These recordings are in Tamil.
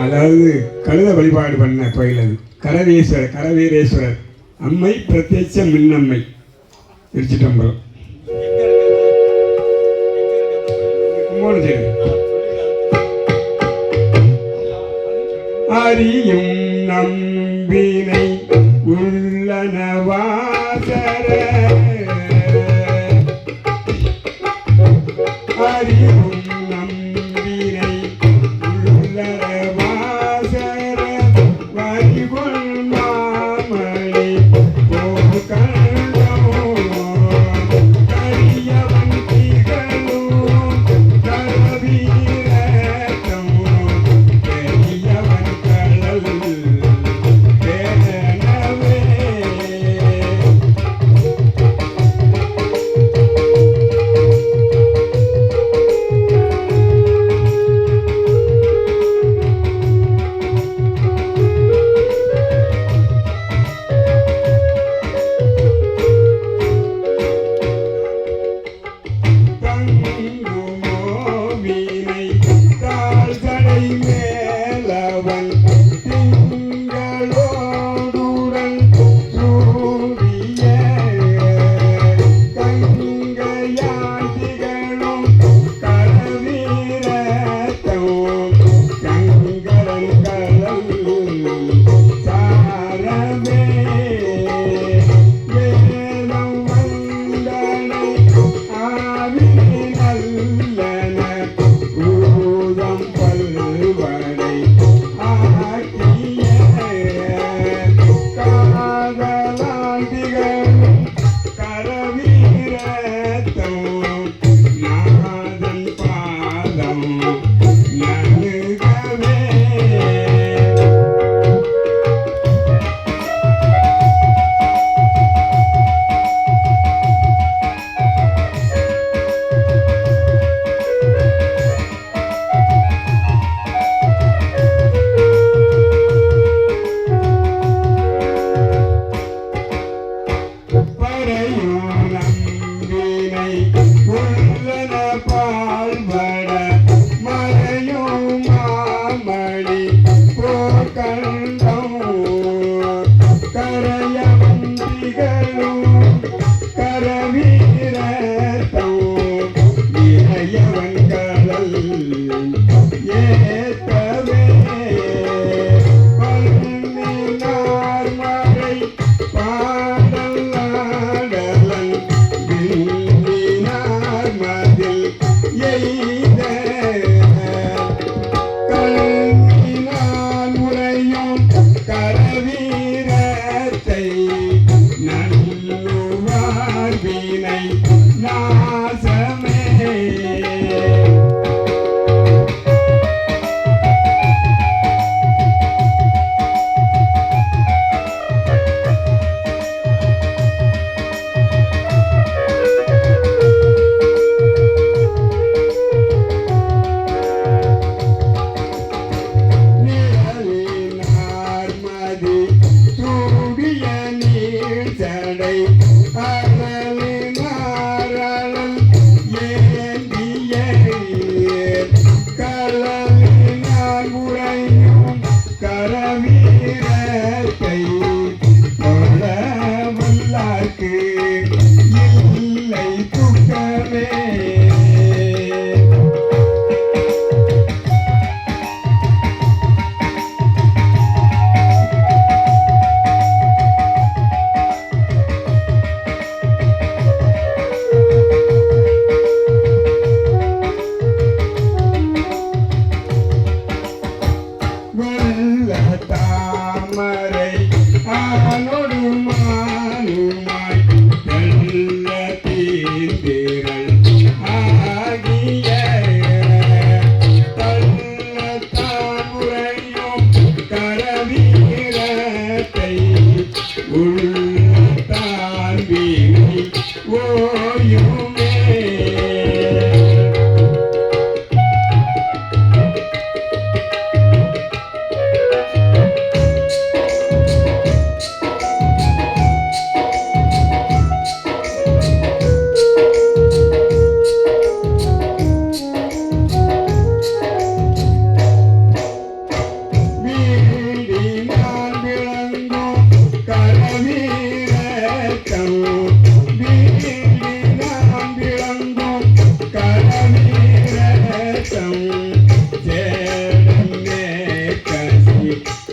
அதாவது கழுத வழிபாடு பண்ண கோயில் அது. கரவீஸ்வரர் கரவீரேஸ்வரர். அம்மை பிரத்யட்ச மின்னம்மை. திருச்சிட்டம்பலம் அறியும் நம்பினை உள்ளனவாசர அறியும் there. ಮಾಡಿದೆ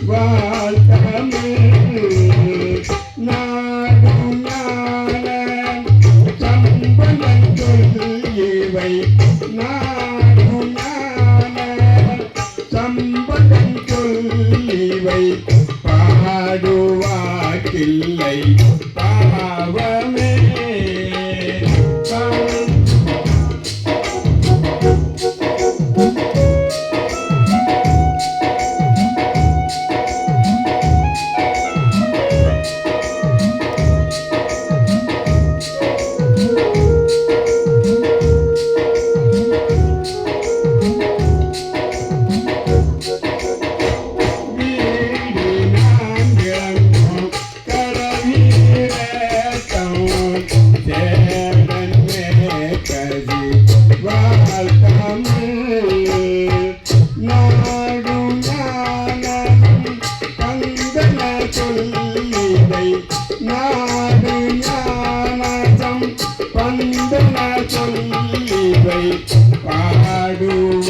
Bye. நாதை நாடு ஞானசம் பந்தன சொல்லி பாடுவ